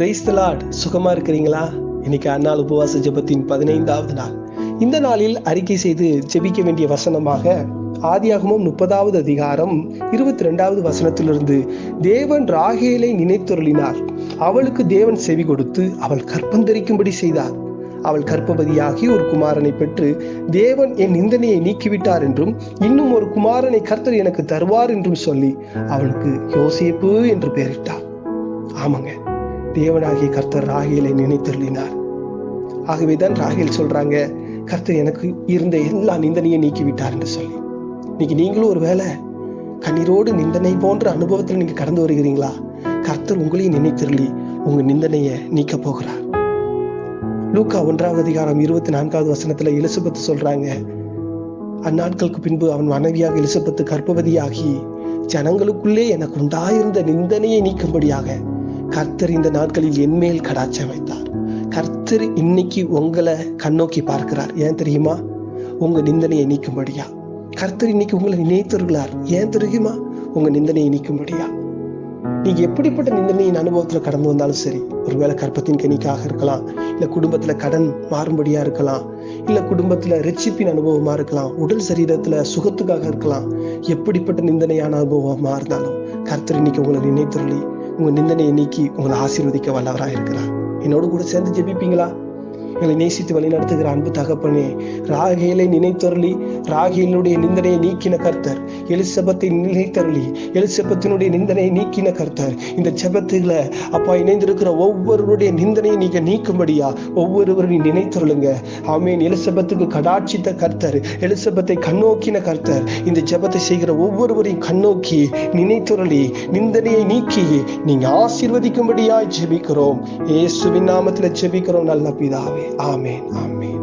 Price தலாட் சுகமா இருக்கிறீங்களா? இன்னைக்கு அந்நாள் உபவாச ஜெபத்தின் பதினைந்தாவது நாள். இந்த நாளில் அறிக்கை செய்து ஜெபிக்க வேண்டிய வசனமாக ஆதியாகமும் முப்பதாவது அதிகாரம் இருபத்தி ரெண்டாவது வசனத்திலிருந்து தேவன் ராகேலை நினைத்துருளினார். அவளுக்கு தேவன் செவி கொடுத்து அவள் கற்பந்தரிக்கும்படி செய்தார். அவள் கற்பவதியாகி ஒரு குமாரனை பெற்று தேவன் என் நிந்தனையை நீக்கிவிட்டார் என்றும் இன்னும் ஒரு குமாரனை கர்த்தர் எனக்கு தருவார் என்றும் சொல்லி அவளுக்கு யோசேப்பு என்று பெயரிட்டார். ஆமாங்க. தேவனாகிய கர்த்தர் ராகேலை நினைத்தருளினார். ஆகவேதான் ராகில் சொல்றாங்க கர்த்தர் எனக்கு இருந்த எல்லா நிந்தனையும் நீக்கிவிட்டார் என்று சொல்லி. இன்னைக்கு நீங்களும் ஒரு வேலை கண்ணீரோடு நிந்தனை போன்ற அனுபவத்தில் நீங்க கடந்து வருகிறீங்களா? கர்த்தர் உங்களையும் நினைத்தருளி உங்க நிந்தனையை நீக்க போகிறார். லூக்கா ஒன்றாவது அதிகாரம் இருபத்தி நான்காவது வசனத்துல எலிசபெத் சொல்றாங்க அந்நாட்களுக்கு பின்பு அவன் மனைவியாக எலிசபெத்து கர்ப்பவதியாகி ஜனங்களுக்குள்ளே எனக்கு உண்டாயிருந்த நிந்தனையை நீக்கும்படியாக கர்த்தர் இந்த நாட்களில் என்மேல் கடாட்சம் வைத்தார். கர்த்தர் இன்னைக்கு உங்களை கண்ணோக்கி பார்க்கிறார். ஏன் தெரியுமா? உங்க நிந்தனையை நீக்கும்படியா? கர்த்தர் இன்னைக்கு உங்களை நினைத்திருக்கிறார் ஏன் தெரியுமா? உங்க நிந்தனையை நீக்கும்படியா? நீங்க எப்படிப்பட்ட நிந்தனையின் அனுபவத்துல கடந்து வந்தாலும் சரி ஒருவேளை கற்பத்தின் கணிக்காக இருக்கலாம் இல்ல குடும்பத்துல கடன் மாறும்படியா இருக்கலாம் இல்ல குடும்பத்துல ரட்சிப்பின் அனுபவமா இருக்கலாம் உடல் சரீரத்துல சுகத்துக்காக இருக்கலாம் எப்படிப்பட்ட நிந்தனையான அனுபவமா இருந்தாலும் கர்த்தர் இன்னைக்கு உங்களை நினைத்துள்ளி உங்க நிந்தனையை நீக்கி உங்களை ஆசீர்வதிக்க வல்லவராக இருக்கிறார். என்னோடு கூட சேர்ந்து ஜெபிப்பீங்களா? எங்களை நேசித்து வழி நடத்துகிற அன்பு தகப்பனே ராகேலை நினைத்தருளி ராகேலுடைய நிந்தனையை நீக்கின கர்த்தர் எலிசபத்தை நினைத்தருளி எலிசபத்தினுடைய நிந்தனையை நீக்கின கர்த்தர். இந்த ஜெபத்துல அப்பா இணைந்திருக்கிற ஒவ்வொருவருடைய நிந்தனையை நீங்க நீக்கும்படியா ஒவ்வொருவரையும் நினைத்தருளுங்க. ஆமீன். எலிசபத்துக்கு கடாட்சித்த கர்த்தர் எலிசபத்தை கண்ணோக்கின கர்த்தர். இந்த ஜபத்தை செய்கிற ஒவ்வொருவரையும் கண்ணோக்கி நினைத்துரளி நிந்தனையை நீக்கி நீங்க ஆசீர்வதிக்கும்படியாய் ஜெபிக்கிறோம். இயேசுவின் நாமத்துல ஜெபிக்கிறோம் நல்ல பிதாவே. ஆமேன் ஆமேன்